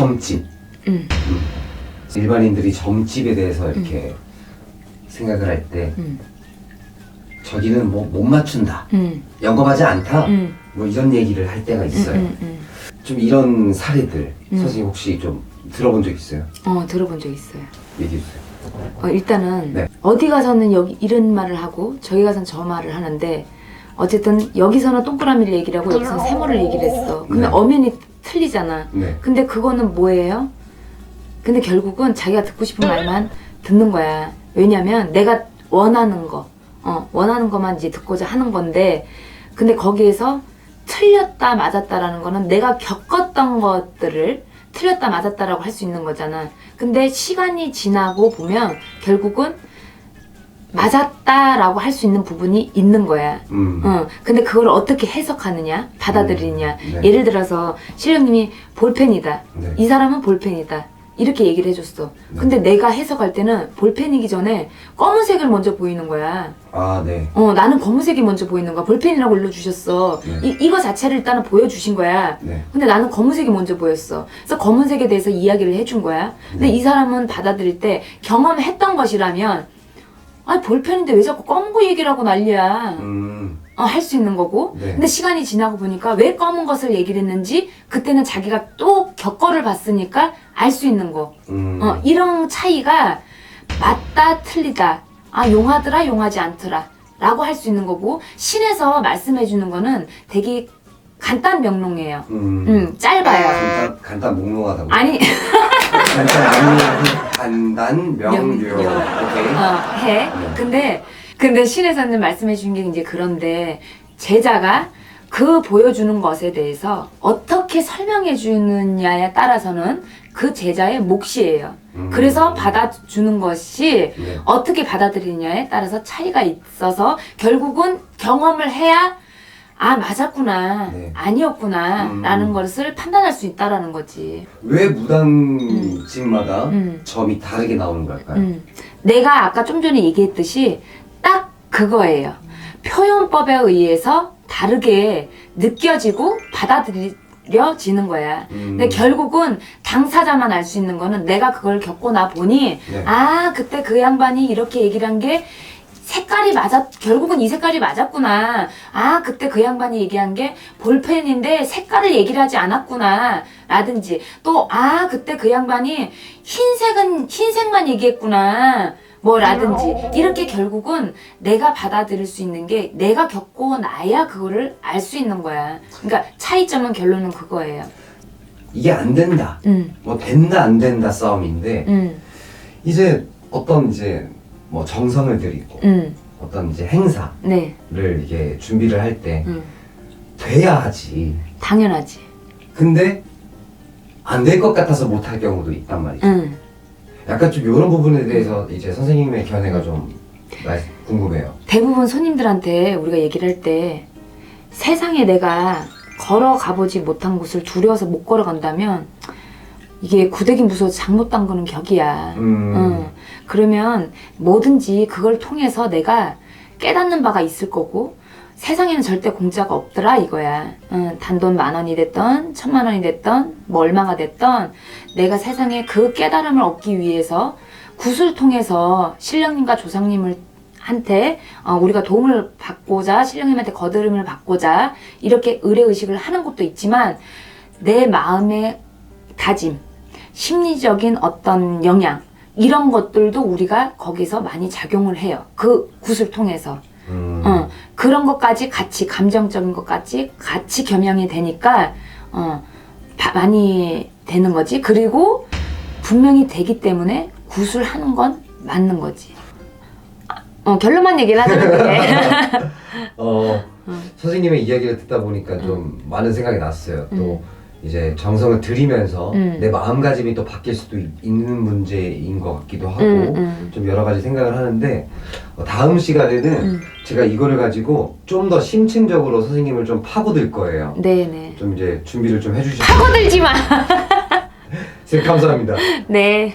점집. 음. 일반인들이 점집에 대해서 이렇게 생각을 할때 음. 저기는 뭐 못 맞춘다. 음. 영업하지 않다. 음. 뭐 이런 얘기를 할 때가 있어요. 음, 음, 좀 이런 사례들 음. 선생님 혹시 좀 들어본 적 있어요? 음. 어 들어본 적 있어요. 얘기해 주세요. 어, 일단은 네. 어디 가서는 여기 이런 말을 하고 저기 가서는 저 말을 하는데 어쨌든 여기서는 동그라미를 얘기를 하고 여기서는 세모를 얘기를 했어. 그러면 네. 엄연히 틀리잖아. 네. 근데 그거는 뭐예요? 근데 결국은 자기가 듣고 싶은 말만 듣는 거야. 왜냐면 내가 원하는 거, 어, 원하는 것만 이제 듣고자 하는 건데, 근데 거기에서 틀렸다, 맞았다라는 거는 내가 겪었던 것들을 틀렸다, 맞았다라고 할 수 있는 거잖아. 근데 시간이 지나고 보면 결국은 맞았다라고 할 수 있는 부분이 있는 거야. 음. 어, 근데 그걸 어떻게 해석하느냐, 받아들이냐. 네. 예를 들어서 실령님이 볼펜이다. 네. 이 사람은 볼펜이다. 이렇게 얘기를 해줬어. 네. 근데 내가 해석할 때는 볼펜이기 전에 검은색을 먼저 보이는 거야. 아, 네. 어, 나는 검은색이 먼저 보이는 거야. 볼펜이라고 일러주셨어. 네. 이, 이거 자체를 일단은 보여주신 거야. 네. 근데 나는 검은색이 먼저 보였어. 그래서 검은색에 대해서 이야기를 해준 거야. 근데 네. 이 사람은 받아들일 때 경험했던 것이라면, 아 볼펜인데 왜 자꾸 검은 거 얘기를 하고 난리야. 음. 어, 할 수 있는 거고. 네. 근데 시간이 지나고 보니까 왜 검은 것을 얘기를 했는지 그때는 자기가 또 겪어를 봤으니까 알 수 있는 거. 음. 어, 이런 차이가 맞다, 틀리다. 아, 용하더라, 용하지 않더라. 라고 할 수 있는 거고, 신에서 말씀해 주는 거는 되게 간단 명롱해요. 음. 음, 짧아요. 간단, 간단 몽롱하다고. 아니, 간단, 명료. 명료. 오케이. 어, 해. 네. 근데, 근데 신에서는 말씀해 주는 게 이제 그런데, 제자가 그 보여주는 것에 대해서 어떻게 설명해 주느냐에 따라서는 그 제자의 몫이에요. 음. 그래서 받아주는 것이 네. 어떻게 받아들이냐에 따라서 차이가 있어서 결국은 경험을 해야 아 맞았구나 네. 아니었구나 음. 라는 것을 판단할 수 있다라는 거지 왜 무당집마다 음. 점이 다르게 나오는 걸까요? 음. 내가 아까 좀 전에 얘기했듯이 딱 그거예요 표현법에 의해서 다르게 느껴지고 받아들여지는 거야 음. 근데 결국은 당사자만 알 수 있는 거는 내가 그걸 겪고 나 보니 네. 아 그때 그 양반이 이렇게 얘기를 한게 색깔이 맞았 결국은 이 색깔이 맞았구나. 아 그때 그 양반이 얘기한 게 볼펜인데 색깔을 얘기를 하지 않았구나. 라든지. 또 아 그때 그 양반이 흰색은 흰색만 얘기했구나. 뭐라든지. 이렇게 결국은 내가 받아들일 수 있는 게 내가 겪고 나야 그거를 알 수 있는 거야. 그러니까 차이점은 결론은 그거예요. 이게 안 된다. 음. 뭐 된다 안 된다 싸움인데 음, 이제 어떤 이제 뭐 정성을 들이고 음, 어떤 이제 행사를 네, 이게 준비를 할 때 음, 돼야 하지. 당연하지. 근데 안 될 것 같아서 못 할 경우도 있단 말이죠. 음, 약간 좀 이런 부분에 대해서 이제 선생님의 견해가 좀 말- 궁금해요. 대부분 손님들한테 우리가 얘기를 할 때 세상에 내가 걸어가보지 못한 곳을 두려워서 못 걸어간다면 이게 구데기 무서워 잘못 담그는 격이야. 음, 응. 그러면 뭐든지 그걸 통해서 내가 깨닫는 바가 있을 거고 세상에는 절대 공짜가 없더라 이거야. 응, 단돈 만 원이 됐던 천만 원이 됐던 뭐 얼마가 됐던 내가 세상에 그 깨달음을 얻기 위해서 굿을 통해서 신령님과 조상님을 한테 어, 우리가 도움을 받고자 신령님한테 거드름을 받고자 이렇게 의뢰 의식을 하는 것도 있지만 내 마음의 다짐 심리적인 어떤 영향 이런 것들도 우리가 거기서 많이 작용을 해요. 그 굿을 통해서. 음, 어, 그런 것까지 같이 감정적인 것까지 같이 겸양이 되니까 어, 바- 많이 되는 거지. 그리고 분명히 되기 때문에 굿을 하는 건 맞는 거지. 어, 결론만 얘기를 하자면 어, 음. 선생님의 이야기를 듣다 보니까 좀 많은 생각이 났어요. 또 음. 이제 정성을 들이면서 음. 내 마음가짐이 또 바뀔 수도 있- 있는 문제인 것 같기도 하고 음, 음. 좀 여러 가지 생각을 하는데 어, 다음 시간에는 음. 제가 이거를 가지고 좀 더 심층적으로 선생님을 좀 파고들 거예요. 네네. 좀 이제 준비를 좀 해주시죠. 파고들지 마. 선생님 감사합니다. 네.